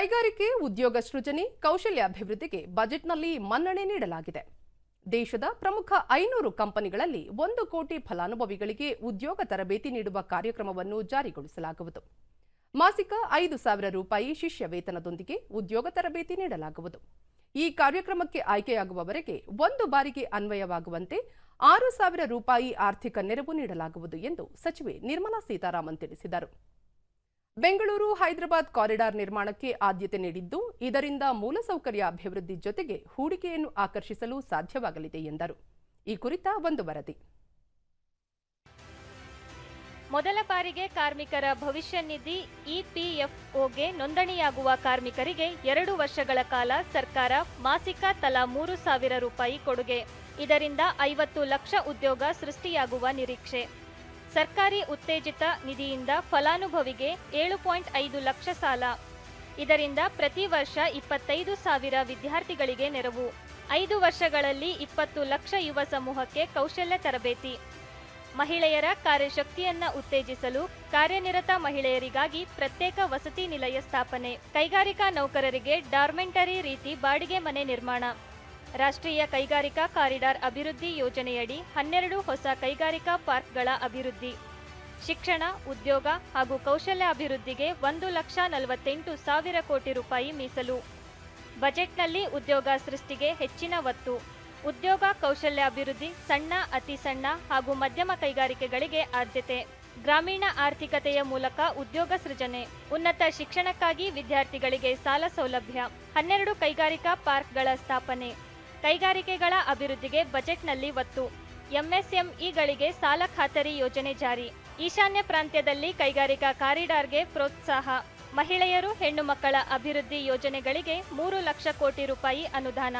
ಕೈಗಾರಿಕೆ, ಉದ್ಯೋಗ ಸೃಜನೆ ಕೌಶಲ್ಯಾಭಿವೃದ್ಧಿಗೆ ಬಜೆಟ್ನಲ್ಲಿ ಮನ್ನಣೆ ನೀಡಲಾಗಿದೆ. ದೇಶದ ಪ್ರಮುಖ ಐನೂರು ಕಂಪನಿಗಳಲ್ಲಿ ಒಂದು ಕೋಟಿ ಫಲಾನುಭವಿಗಳಿಗೆ ಉದ್ಯೋಗ ತರಬೇತಿ ನೀಡುವ ಕಾರ್ಯಕ್ರಮವನ್ನು ಜಾರಿಗೊಳಿಸಲಾಗುವುದು. ಮಾಸಿಕ ಐದು ಸಾವಿರ ರೂಪಾಯಿ ಶಿಷ್ಯ ವೇತನದೊಂದಿಗೆ ಉದ್ಯೋಗ ತರಬೇತಿ ನೀಡಲಾಗುವುದು. ಈ ಕಾರ್ಯಕ್ರಮಕ್ಕೆ ಆಯ್ಕೆಯಾಗುವವರೆಗೆ ಒಂದು ಬಾರಿಗೆ ಅನ್ವಯವಾಗುವಂತೆ ಆರು ಸಾವಿರ ರೂಪಾಯಿ ಆರ್ಥಿಕ ನೆರವು ನೀಡಲಾಗುವುದು ಎಂದು ಸಚಿವೆ ನಿರ್ಮಲಾ ಸೀತಾರಾಮನ್ ತಿಳಿಸಿದರು. ಬೆಂಗಳೂರು ಹೈದರಾಬಾದ್ ಕಾರಿಡಾರ್ ನಿರ್ಮಾಣಕ್ಕೆ ಆದ್ಯತೆ ನೀಡಿದ್ದು, ಇದರಿಂದ ಮೂಲಸೌಕರ್ಯ ಅಭಿವೃದ್ಧಿ ಜೊತೆಗೆ ಹೂಡಿಕೆಯನ್ನು ಆಕರ್ಷಿಸಲು ಸಾಧ್ಯವಾಗಲಿದೆ ಎಂದರು. ಈ ಕುರಿತ ಒಂದು ವರದಿ. ಮೊದಲ ಬಾರಿಗೆ ಕಾರ್ಮಿಕರ ಭವಿಷ್ಯ ನಿಧಿ ಇಪಿಎಫ್ಒಗೆ ನೋಂದಣಿಯಾಗುವ ಕಾರ್ಮಿಕರಿಗೆ ಎರಡು ವರ್ಷಗಳ ಕಾಲ ಸರ್ಕಾರ ಮಾಸಿಕ ತಲಾ ಮೂರು ಸಾವಿರ ರೂಪಾಯಿ ಕೊಡುಗೆ. ಇದರಿಂದ ಐವತ್ತು ಲಕ್ಷ ಉದ್ಯೋಗ ಸೃಷ್ಟಿಯಾಗುವ ನಿರೀಕ್ಷೆ. ಸರ್ಕಾರಿ ಉತ್ತೇಜಿತ ನಿಧಿಯಿಂದ ಫಲಾನುಭವಿಗೆ ಏಳು ಪಾಯಿಂಟ್ ಐದು ಲಕ್ಷ ಸಾಲ. ಇದರಿಂದ ಪ್ರತಿ ವರ್ಷ ಇಪ್ಪತ್ತೈದು ಸಾವಿರ ವಿದ್ಯಾರ್ಥಿಗಳಿಗೆ ನೆರವು. ಐದು ವರ್ಷಗಳಲ್ಲಿ ಇಪ್ಪತ್ತು ಲಕ್ಷ ಯುವ ಸಮೂಹಕ್ಕೆ ಕೌಶಲ್ಯ ತರಬೇತಿ. ಮಹಿಳೆಯರ ಕಾರ್ಯಶಕ್ತಿಯನ್ನ ಉತ್ತೇಜಿಸಲು ಕಾರ್ಯನಿರತ ಮಹಿಳೆಯರಿಗಾಗಿ ಪ್ರತ್ಯೇಕ ವಸತಿ ನಿಲಯ ಸ್ಥಾಪನೆ. ಕೈಗಾರಿಕಾ ನೌಕರರಿಗೆ ಡಾರ್ಮೆಂಟರಿ ರೀತಿ ಬಾಡಿಗೆ ಮನೆ ನಿರ್ಮಾಣ. ರಾಷ್ಟ್ರೀಯ ಕೈಗಾರಿಕಾ ಕಾರಿಡಾರ್ ಅಭಿವೃದ್ಧಿ ಯೋಜನೆಯಡಿ ಹನ್ನೆರಡು ಹೊಸ ಕೈಗಾರಿಕಾ ಪಾರ್ಕ್ಗಳ ಅಭಿವೃದ್ಧಿ. ಶಿಕ್ಷಣ, ಉದ್ಯೋಗ ಹಾಗೂ ಕೌಶಲ್ಯ ಅಭಿವೃದ್ಧಿಗೆ ಒಂದು ಲಕ್ಷ ನಲವತ್ತೆಂಟು ಸಾವಿರ ಕೋಟಿ ರೂಪಾಯಿ ಮೀಸಲು. ಬಜೆಟ್ನಲ್ಲಿ ಉದ್ಯೋಗ ಸೃಷ್ಟಿಗೆ ಹೆಚ್ಚಿನ ಒತ್ತು. ಉದ್ಯೋಗ ಕೌಶಲ್ಯ ಅಭಿವೃದ್ಧಿ ಸಣ್ಣ, ಅತಿ ಸಣ್ಣ ಹಾಗೂ ಮಧ್ಯಮ ಕೈಗಾರಿಕೆಗಳಿಗೆ ಆದ್ಯತೆ. ಗ್ರಾಮೀಣ ಆರ್ಥಿಕತೆಯ ಮೂಲಕ ಉದ್ಯೋಗ ಸೃಜನೆ. ಉನ್ನತ ಶಿಕ್ಷಣಕ್ಕಾಗಿ ವಿದ್ಯಾರ್ಥಿಗಳಿಗೆ ಸಾಲ ಸೌಲಭ್ಯ. ಹನ್ನೆರಡು ಕೈಗಾರಿಕಾ ಪಾರ್ಕ್ಗಳ ಸ್ಥಾಪನೆ. ಕೈಗಾರಿಕೆಗಳ ಅಭಿವೃದ್ಧಿಗೆ ಬಜೆಟ್ನಲ್ಲಿ ಒತ್ತು. ಎಂಎಸ್ಎಂಇಗಳಿಗೆ ಸಾಲ ಖಾತರಿ ಯೋಜನೆ ಜಾರಿ. ಈಶಾನ್ಯ ಪ್ರಾಂತ್ಯದಲ್ಲಿ ಕೈಗಾರಿಕಾ ಕಾರಿಡಾರ್ಗೆ ಪ್ರೋತ್ಸಾಹ. ಮಹಿಳೆಯರು, ಹೆಣ್ಣು ಮಕ್ಕಳ ಅಭಿವೃದ್ಧಿ ಯೋಜನೆಗಳಿಗೆ ಮೂರು ಲಕ್ಷ ಕೋಟಿ ರೂಪಾಯಿ ಅನುದಾನ.